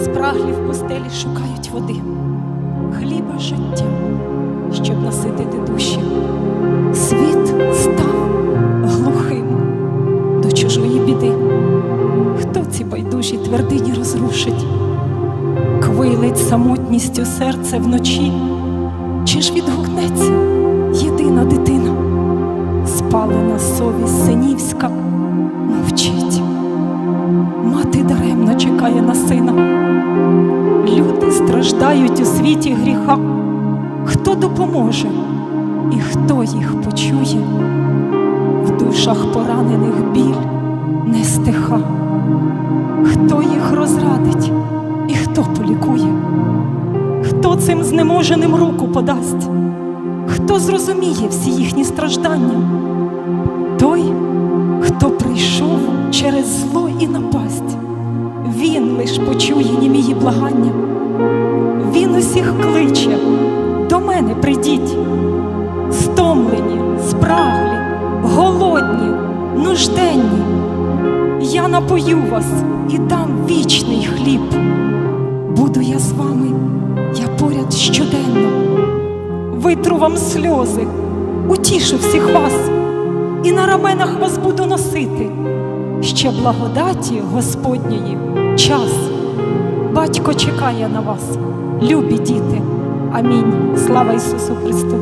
спраглі в пустелі шукають води, хліба життя, щоб наситити душі. Світ став глухим до чужої біди. Хто ці байдужі твердині розрушить? Квилить самотністю серце вночі, чи ж відгукнеться єдина дитина? Спалена совість синівська мовчить. Мати даремно чекає на сина. Страждають у світі гріха. Хто допоможе і хто їх почує? В душах поранених біль не стиха. Хто їх розрадить і хто полікує? Хто цим знеможеним руку подасть? Хто зрозуміє всі їхні страждання? Той, хто прийшов через зло і напасть, він лиш почує німії благання. Він усіх кличе, до мене прийдіть, стомлені, спраглі, голодні, нужденні. Я напою вас і дам вічний хліб. Буду я з вами, я поряд щоденно. Витру вам сльози, утішу всіх вас, і на раменах вас буду носити. Ще благодаті Господньої час. Батько чекає на вас, любі діти. Амінь. Слава Ісусу Христу!